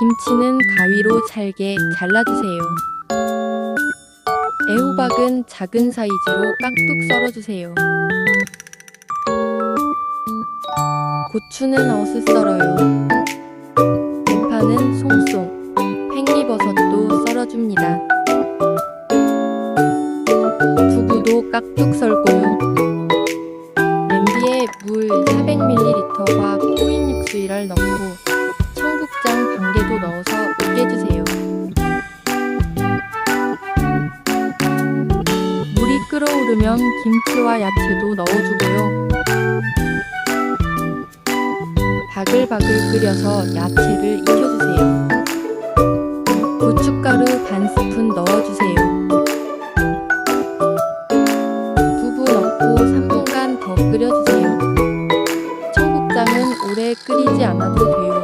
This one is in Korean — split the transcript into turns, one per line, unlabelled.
김치는 가위로 잘게 잘라주세요. 애호박은 작은 사이즈로 깍둑 썰어주세요. 고추는 어슷 썰어요. 대파는 송송, 팽이버섯도 썰어줍니다. 두부도 깍둑 썰고요. 냄비에 물 400ml와 코인 육수를 넣고 청국장 반개도 넣어서 으깨주세요. 물이 끓어오르면 김치와 야채도 넣어주고요. 바글바글 끓여서 야채를 익혀주세요. 고춧가루 반 스푼 넣어주세요. 두부 넣고 3분간 더 끓여주세요. 청국장은 오래 끓이지 않아도 돼요.